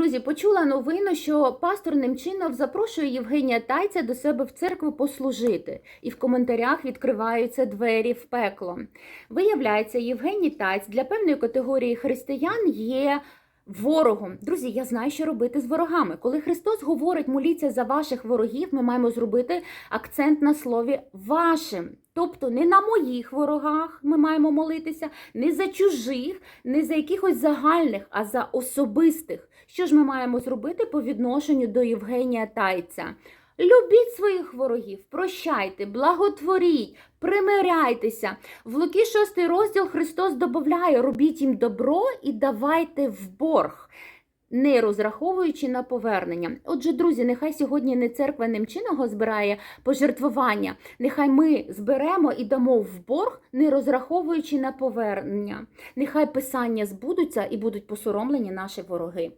Друзі, почула новину, що пастор Немчинов запрошує Євгенія Тайця до себе в церкву послужити, і в коментарях відкриваються двері в пекло. Виявляється, Євгеній Тайць для певної категорії християн є ворогом. Друзі, я знаю, що робити з ворогами. Коли Христос говорить, моліться за ваших ворогів, ми маємо зробити акцент на слові вашим. Тобто не на моїх ворогах ми маємо молитися, не за чужих, не за якихось загальних, а за особистих. Що ж ми маємо зробити по відношенню до Євгенія Тайця? Любіть своїх ворогів, прощайте, благотворіть, примиряйтеся. В Луки 6 розділ Христос додає, робіть їм добро і давайте в борг. Не розраховуючи на повернення. Отже, друзі, нехай сьогодні не церква Немчиного збирає пожертвування. Нехай ми зберемо і дамо в борг, не розраховуючи на повернення. Нехай писання збудуться і будуть посоромлені наші вороги.